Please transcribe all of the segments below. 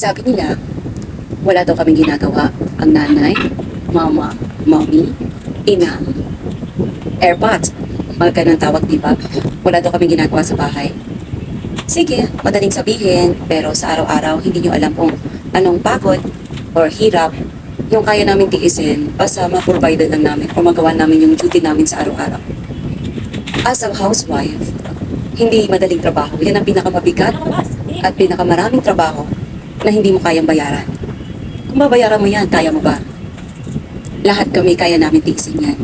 Sabi nila, wala daw kaming ginagawa. Ang nanay, mama, mommy, ina, airpods. Mga ganang tawag, di ba? Wala daw kaming ginagawa sa bahay. Sige, madaling sabihin, pero sa araw-araw, hindi nyo alam kung anong pagod or hirap yung kaya namin tiisin basta ma-provide lang namin o magawa namin yung duty namin sa araw-araw. As a housewife, hindi madaling trabaho. Yan ang pinakamabigat at pinakamaraming trabaho na hindi mo kayang bayaran. Kung babayaran mo yan, kaya mo ba? Lahat kami kaya namin tiisin yan.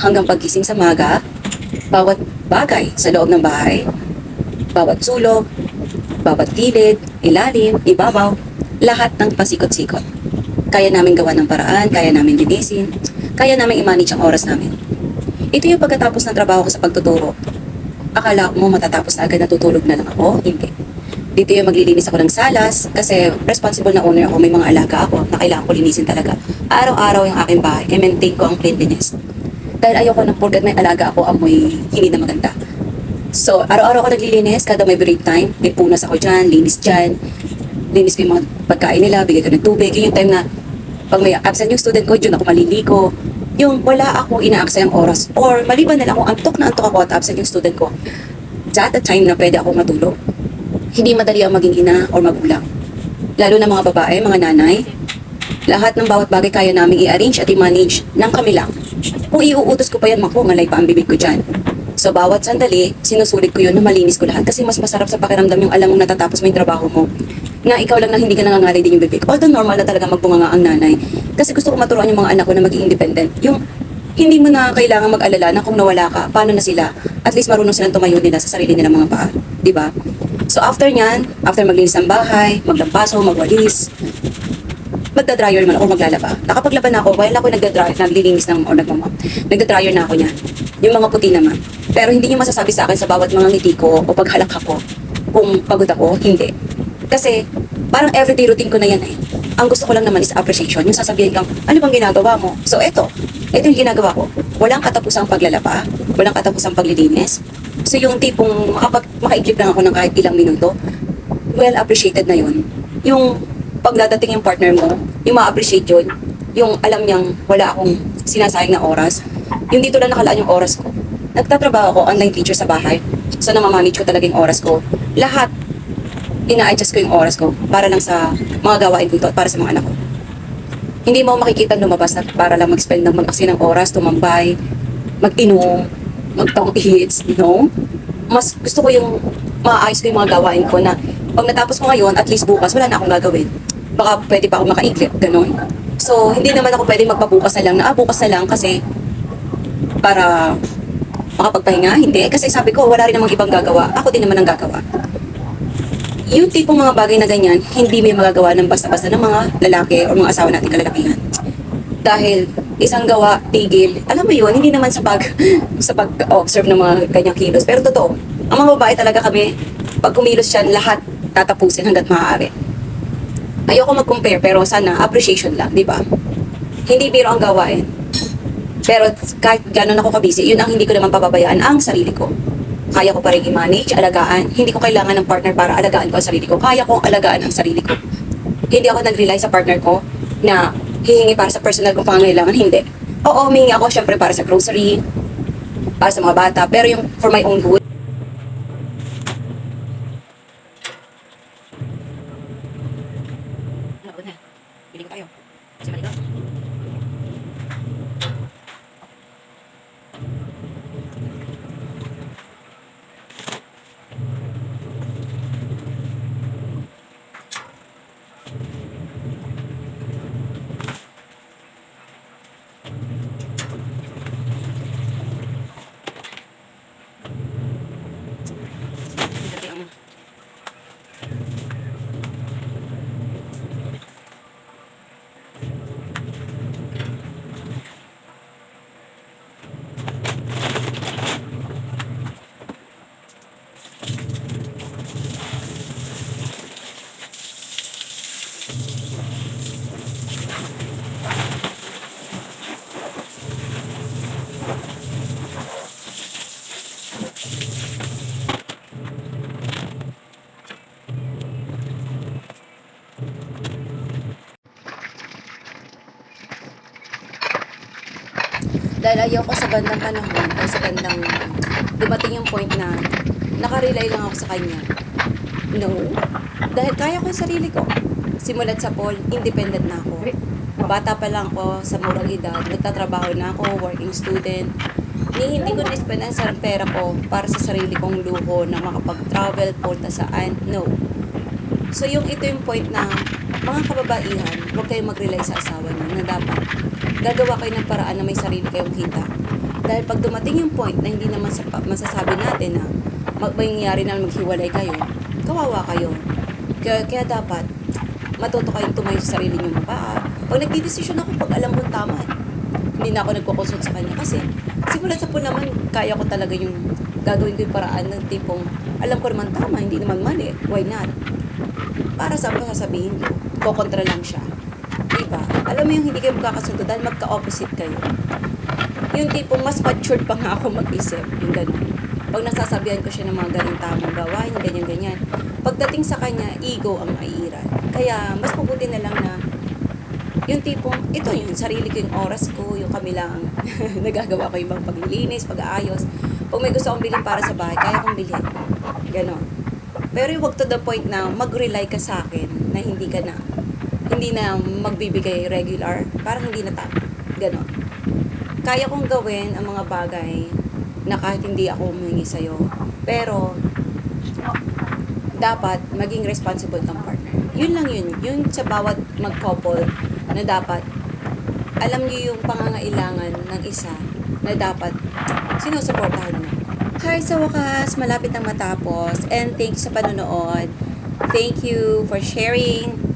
Hanggang pagising sa maga, bawat bagay sa loob ng bahay, bawat sulok, bawat gilid, ilalim, ibabaw, lahat ng pasikot-sikot. Kaya namin gawa ng paraan, kaya namin linisin, kaya namin i-manage ang oras namin. Ito yung pagkatapos ng trabaho ko sa pagtuturo. Akala mo matatapos na agad natutulog na lang ako? Hindi. Dito yung maglilinis ako ng salas kasi responsible na owner ako, may mga alaga ako na kailangan ko linisin talaga. Araw-araw yung aking bahay, i-maintain ko ang cleanliness. Dahil ayoko na porkat may alaga ako, amoy hindi na maganda. So, araw-araw ako naglilinis, kada may break time, may punas ako dyan, linis dyan, linis ko yung mga pagkain nila, bigay ko ng tubig. Yun yung time na pag may absent yung student ko, dyan ako maliliko. Yung wala ako inaaksay ang oras. Or maliban na lang kung antok na antok ako at absent yung student ko, that the time na pwede ako matulog. Hindi madali ang maging ina or magulang. Lalo na mga babae, mga nanay, lahat ng bawat bagay kaya namin i-arrange at i-manage ng kami lang. Kung iuutos ko pa yan, maku, malay pa ang bibig ko dyan. So, bawat sandali, sinusulit ko yun na malinis ko lahat kasi mas masarap sa pakiramdam yung alam mong natatapos mo yung trabaho mo na ikaw lang na hindi ka nangangalay din yung bibig. Although normal na talaga magbunga nga ang nanay. Kasi gusto ko maturuan yung mga anak ko na maging independent. Yung hindi mo na kailangan mag-alala na kung nawala ka, paano na sila. At least marunong silang tumayo nila sa sarili nilang mga paa. Ba? So after nyan, after maglinis ng bahay, maglampaso, magwalis, magda-dryer naman ako maglalaba. Nakapaglaban na ako, while ako nagda-dryer, naglilinis ng, o nagmama, nagda-dryer na ako niyan. Yung mga puti naman. Pero hindi niyo masasabi sa akin sa bawat mga ngiti ko o paghalak ako kung pagod ako, hindi. Kasi parang everyday routine ko na yan eh. Ang gusto ko lang naman is appreciation. Yung sasabihin kang, ano bang ginagawa mo? So eto, ito yung ginagawa ko. Walang katapusang paglalaba, walang katapusang paglilinis. So yung tipong makapag, makaiglip lang ako ng kahit ilang minuto, well appreciated na yun. Yung pagdadating yung partner mo, yung ma-appreciate yun, yung alam niyang wala akong sinasayang na oras, yung dito lang nakalaan yung oras ko. Nagtatrabaho ako, online teacher sa bahay, so namamanage ko talaga yung oras ko. Lahat, ina-adjust ko yung oras ko para lang sa mga gawain ko ito at para sa mga anak ko. Hindi mo makikita lumabas na para lang mag-spend ng mag-aksi ng oras, tumambay, mag-inom, mag-talk hits, no? Mas gusto ko yung maayos ko yung mga gawain ko na pag natapos ko ngayon, at least bukas, wala na akong gagawin. Baka pwede pa ako makaiklip, ganun. So, hindi naman ako pwede magpabukas na lang na, ah, bukas na lang kasi para makapagpahinga. Hindi. Kasi sabi ko, wala rin namang ibang gagawa. Ako din naman ang gagawa. Yung tipong mga bagay na ganyan, hindi may magagawa ng basta-basta ng mga lalaki o mga asawa natin kalalakihan. Dahil isang gawa, tigil. Alam mo yun, hindi naman sa pag sa pag-observe ng mga ganyang kilos. Pero totoo, ang mga babae talaga kami, pag kumilos siya, lahat tatapusin hanggat maaari. Ayoko mag-compare, pero sana appreciation lang, di ba? Hindi biro ang gawain. Pero kahit gano'n ako kabisi, yun ang hindi ko naman pababayaan ang sarili ko. Kaya ko pa rin i-manage, alagaan. Hindi ko kailangan ng partner para alagaan ko ang sarili ko. Kaya kong alagaan ang sarili ko. Hindi ako nag-rely sa partner ko na hihingi para sa personal kong pangangailangan. Hindi. Oo, humingi ako syempre para sa grocery, para sa mga bata, pero yung for my own good, Ano na? Bili ko tayo. Dahil ayoko sa bandang panahon o sa bandang dumating yung point na nakarely lang ako sa kanya. No. Dahil kaya ko yung sarili ko. Simulat sa Paul, independent na ako. Bata pa lang ako sa murang edad, nagtatrabaho na ako, working student. Ni hindi ko na-spend ang pera ko para sa sarili kong luho na makapag-travel, punta saan. No. So yung ito yung point na mga kababaihan, huwag kayong mag-rely sa asawa niyo na dapat gagawa kayo ng paraan na may sarili kayong kita. Dahil pag dumating yung point na hindi naman sa, masasabi natin na mangyayari na maghiwalay kayo, kawawa kayo. Kaya, kaya dapat matuto kayong tumayo sa sarili niyong paa. Pag nagdidesisyon ako, pag alam kong tama, hindi na ako nagkukonsult sa kanya. Kasi, simula sa po naman, kaya ko talaga yung gagawin ko yung paraan ng tipong, alam ko naman tama, hindi naman mali. Why not? Para sa pa sasabihin ko, kokontra lang siya. Diba? Alam mo yung hindi kayo magkakasundo dahil magka-opposite kayo. Yung tipong mas matured pa nga ako mag-isip. Yung ganun. Pag nasasabihan ko siya ng mga ganun tamang gawain, ganyan-ganyan. Pagdating sa kanya, ego ang maiiran. Kaya, mas mabuti na lang na yung tipong, ito yun, sarili ko yung oras ko, yung kami lang, nagagawa ko yung mga paglilinis, pag-aayos. Pag may gusto akong bilhin para sa bahay, kaya kong bilhin. Ganon. Pero wag to the point na mag-rely ka sa akin na hindi ka na, hindi na magbibigay regular, parang hindi na tama. Ganon. Kaya kong gawin ang mga bagay na kahit hindi ako humingi sa'yo. Pero, dapat maging responsible kang partner. Yun lang yun. Yun sa bawat mag-couple na dapat alam niyo yung pangangailangan ng isa na dapat sinusuportahan mo. Hi, sa wakas, malapit ang matapos. And thank you sa panonood. Thank you for sharing